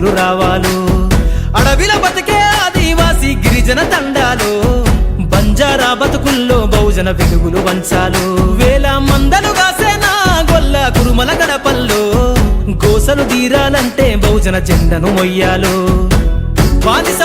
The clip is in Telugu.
మనుషులు రావాలు? అడవిల బతికే ఆదివాసి గిరిజన తండాలు బంజారా బతుకుల్లో బహుజన వెలుగులు వంచాలు. వేల మందలు కాసేనా గొల్ల కురుమల గడపల్లో గోసలు తీరాలంటే బహుజన జెండను మొయ్యాలు. బానిస